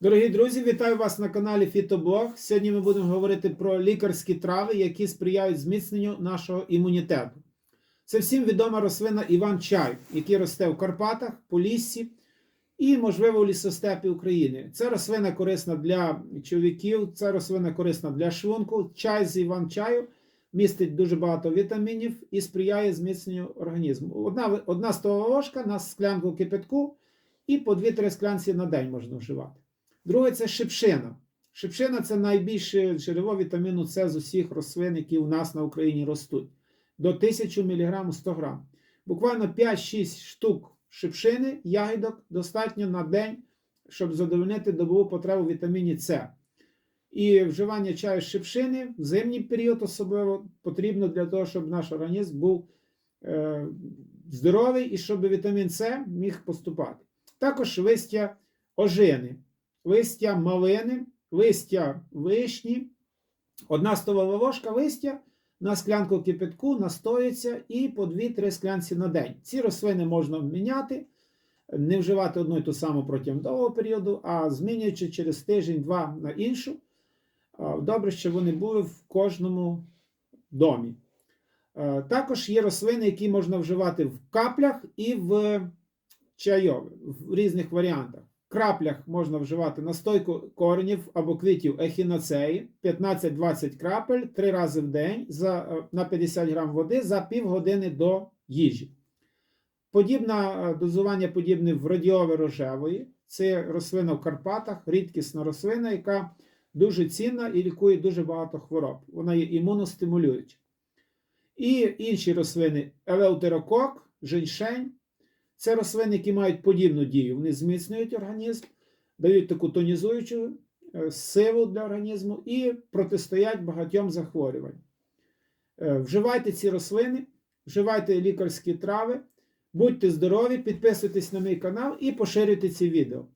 Дорогі друзі, вітаю вас на каналі Фітоблог. Сьогодні ми будемо говорити про лікарські трави, які сприяють зміцненню нашого імунітету. Це всім відома рослина Іван-чай, який росте в Карпатах, Поліссі і, можливо, у лісостепі України. Це рослина корисна для чоловіків, це рослина корисна для шлунку. Чай з Іван-чаю містить дуже багато вітамінів і сприяє зміцненню організму. Одна, одна столова ложка на склянку кипятку і по 2-3 склянці на день можна вживати. Друге це шипшина. Шипшина це найбільше джерело вітаміну С з усіх рослин, які у нас на Україні ростуть. До 1000 мг 100 г. Буквально 5-6 штук шипшини, ягідок достатньо на день, щоб задовольнити добову потребу вітаміні С. І вживання чаю з шипшини в зимній період особливо потрібно для того, щоб наш організм був е, здоровий і щоб вітамін С міг поступати. Також листя ожини листя малини, листя вишні, одна столова ложка листя на склянку кипятку настоїться і по 2-3 склянці на день. Ці рослини можна міняти, не вживати одну і ту саму протягом довгого періоду, а змінюючи через тиждень-два на іншу. Добре, щоб вони були в кожному домі. Також є рослини, які можна вживати в каплях і в чайові, в різних варіантах. Краплях можна вживати настойку коренів або квітів ехінацеї 15-20 крапель 3 рази в день за, е, на 50 грам води за півгодини до їжі. Подібне дозування подібне в радіове рожевої. Це рослина в Карпатах, рідкісна рослина, яка дуже цінна і лікує дуже багато хвороб. Вона є імуностимулююча. І інші рослини елеутерокок, женьшень. Це рослини, які мають подібну дію. Вони зміцнюють організм, дають таку тонізуючу е, силу для організму і протистоять багатьом захворюванням. Е, Вживайте ці рослини, вживайте лікарські трави, будьте здорові, підписуйтесь на мій канал і поширюйте ці відео.